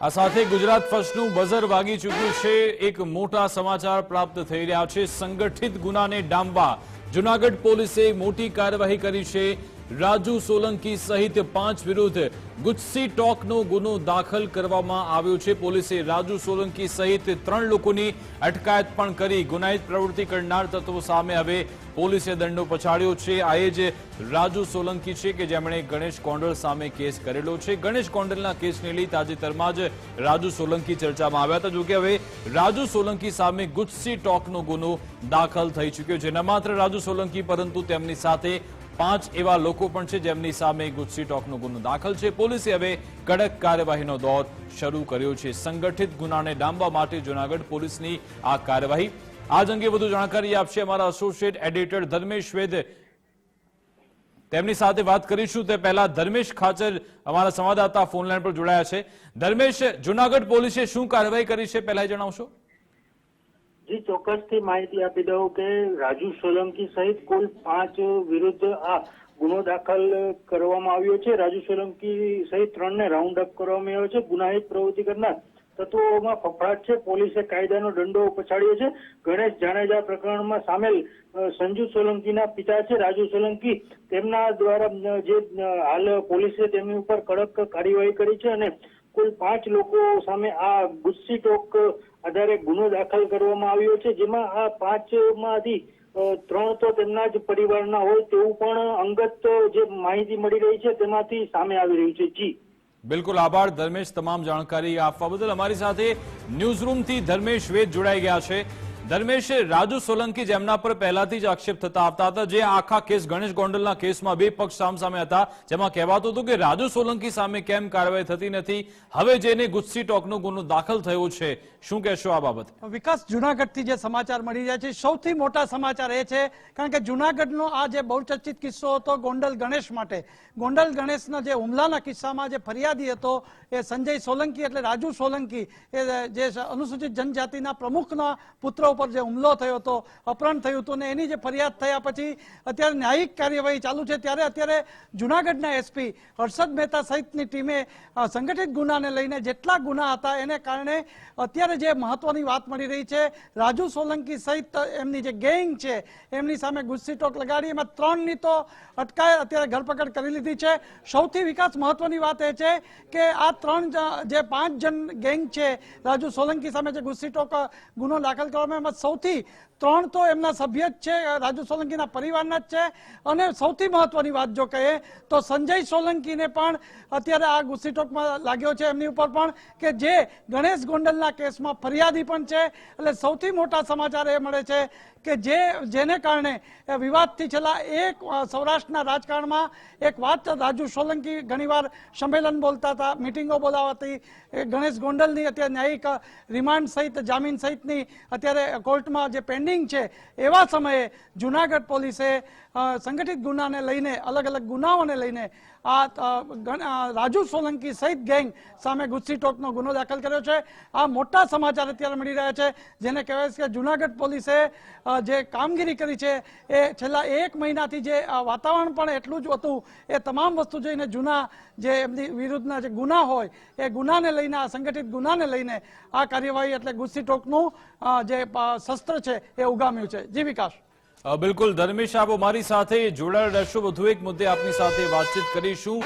આ સાથે ગુજરાત ફર્સ્ટનું બઝર વાગી ચૂક્યું છે. એક મોટા સમાચાર પ્રાપ્ત થઈ રહ્યા છે. સંગઠિત ગુનાને ડામવા. જુનાગઢ પોલીસે મોટી કાર્યવાહી કરી છે. રાજુ સોલંકી સહિત પાંચ વિરુદ્ધ ગુજસી ટોકનો ગુનો દાખલ કરવામાં આવ્યો છે. પોલીસે રાજુ સોલંકી સહિત ત્રણ લોકોની અટકાયત પણ કરી. ગુનાહિત પ્રવૃત્તિ કરનાર તત્વો સામે હવે પોલીસે દંડો પછાડ્યો છે. આ એ જ રાજુ સોલંકી છે કે જેમણે ગણેશ કોંડલ સામે કેસ કરેલો છે. ગણેશ કોંડલના કેસને લઈ તાજેતરમાં જ રાજુ સોલંકી ચર્ચામાં આવ્યા હતા. જોકે હવે રાજુ સોલંકી સામે ગુજસી ટોકનો ગુનો દાખલ થઈ ચૂક્યો છે. ન માત્ર રાજુ સોલંકી, પરંતુ તેમની સાથે પાંચ એવા લોકો પણ છે જેમની સામે ગુજસી ટોકનો ગુનો દાખલ છે. પોલીસે હવે કડક કાર્યવાહીનો દોર શરૂ કર્યો છે. સંગઠિત ગુનાને ડામવા માટે જુનાગઢ પોલીસની આ કાર્યવાહી. આજ અંગે વધુ જાણકારી આપશે અમારા એસોસિએટ એડિટર ધર્મેશ વેદ. તેમની સાથે વાત કરીશું તે પહેલા ધર્મેશ ખાચર અમારા સંવાદદાતા ફોનલાઈન પર જોડાયા છે. ધર્મેશ, જુનાગઢ પોલીસે શું કાર્યવાહી કરી છે પહેલા જણાવશો? જી, ચોક્કસથી માહિતી આપી દઉં કે રાજુ સોલંકી સહિત કુલ પાંચ વિરુદ્ધ આ ગુનો દાખલ કરવામાં આવ્યો છે. રાજુ સોલંકી સહિત ત્રણને રાઉન્ડ અપ કરવામાં આવ્યો છે. ગુનાહિત પ્રવૃત્તિ કરનાર તત્વોમાં ફફડાટ છે. પોલીસે કાયદાનો દંડો પછાડ્યો છે. ગણેશ જાડેજા પ્રકરણમાં સામેલ સંજુ સોલંકીના પિતા છે. રાજુ સોલંકી તેમના દ્વારા જે હાલ પોલીસે તેમની ઉપર કડક કાર્યવાહી કરી છે અને કુલ પાંચ લોકો સામે આ ગુસ્સી ટોક આધારે ગુનો દાખલ કરવામાં આવ્યો છે, જેમાં આ પાંચમાંથી ત્રણ તો તેમના જ પરિવારના હોય તેવું પણ અંગત જે માહિતી મળી રહી છે તેમાંથી સામે આવી રહ્યું છે. જી. બિલકુલ આભાર, ધર્મેશ, તમામ જાણકારી આપવા બદલ અમારી સાથે ન્યૂઝરૂમથી ધર્મેશ વેદ જોડાઈ ગયા છે. ધર્મેશ રાજુ સોલંકી જેમના પર પહેલાથી જ આક્ષેપ થતા આવતા હતા, જે આખા કેસ, ગણેશ ગોંડલના કેસમાં બે પક્ષ સામસામે હતા, જેમાં કહેવાતું હતું કે રાજુ સોલંકી સામે કેમ કાર્યવાહી થતી નથી, હવે જેને ગુસ્સી ટોકનો ગુનો દાખલ થયો છે, શું કહેશો આ બાબત? વિકાસ જુનાગઢથી જે સમાચાર મળી રહ્યા છે, સૌથી મોટા સમાચાર એ છે, કારણ કે જુનાગઢનો આ જે બહુચર્ચિત કિસ્સો હતો ગોંડલ ગણેશ માટે, ગોંડલ ગણેશના જે હુમલાના કિસ્સામાં જે ફરિયાદી હતો, એ સંજય સોલંકી એટલે રાજુ સોલંકી, એ જે અનુસૂચિત જનજાતિના પ્રમુખના પુત્ર ઉપર જે હુમલો થયો હતો, અપહરણ થયું હતું ને એની જે ફરિયાદ થયા પછી અત્યારે ન્યાયિક કાર્યવાહી ચાલુ છે. ત્યારે અત્યારે જુનાગઢના એસપી હર્ષદ મહેતા સહિતની ટીમે સંગઠિત ગુનાને લઈને જેટલા ગુના હતા એને કારણે અત્યારે જે મહત્વની વાત મળી રહી છે, રાજુ સોલંકી સહિત એમની જે ગેંગ છે, એમની સામે ગુસ્સી ટોક લગાડી. એમાં ત્રણની તો અટકાય અત્યારે ધરપકડ કરી લીધી છે. સૌથી વિકાસ મહત્વની વાત એ છે કે આ ત્રણ જે પાંચ જણ ગેંગ છે, રાજુ સોલંકી સામે જે ગુસ્સી ટોક ગુનો દાખલ કરવામાં એમાં સૌથી ત્રણ તો એમના સભ્ય જ છે, રાજુ સોલંકીના પરિવારના જ છે. અને સૌથી મહત્વની વાત જો કહીએ તો સંજય સોલંકીને પણ અત્યારે આ ગુસ્સી ટોકમાં લાગ્યો છે એમની ઉપર પણ કે જે ગણેશ ગોંડલના કેસમાં ફરિયાદી પણ છે. એટલે સૌથી મોટા સમાચાર એ મળે છે કે જે, જેને કારણે વિવાદથી છેલ્લા એક સૌરાષ્ટ્રના રાજકારણમાં એક વાત રાજુ સોલંકી ઘણીવાર સંમેલન બોલતા હતા, મિટિંગો બોલાવાતી ગણેશ ગોંડલની અત્યારે ન્યાયિક રિમાન્ડ સહિત, જામીન સહિતની અત્યારે કોર્ટમાં જે પેન્ડિંગ છે એવા સમયે જુનાગઢ પોલીસે સંગઠિત ગુનાને લઈને અલગ અલગ ગુનાઓને લઈને આ રાજુ સોલંકી સહિત ગેંગ સામે ગુસ્સી ટોકનો ગુનો દાખલ કર્યો છે. આ મોટા સમાચાર અત્યારે મળી રહ્યા છે, જેને કહેવાય છે કે જુનાગઢ પોલીસે જે કામગીરી કરી છે, એ છેલ્લા એક મહિનાથી જે વાતાવરણ પણ એટલું જ હતું, એ તમામ વસ્તુ જોઈને જૂના જે એમની વિરુદ્ધના જે ગુના હોય, એ ગુનાને લઈને, આ સંગઠિત ગુનાને લઈને આ કાર્યવાહી એટલે ગુસ્સી ટોકનું જે શસ્ત્ર છે, એ ઉગામ્યું છે. જી વિકાસ. બિલકુલ ધર્મેશ આપ અમારી સાથે જોડાયેલ રહેશો. વધુ એક મુદ્દે આપની સાથે વાતચીત કરીશું.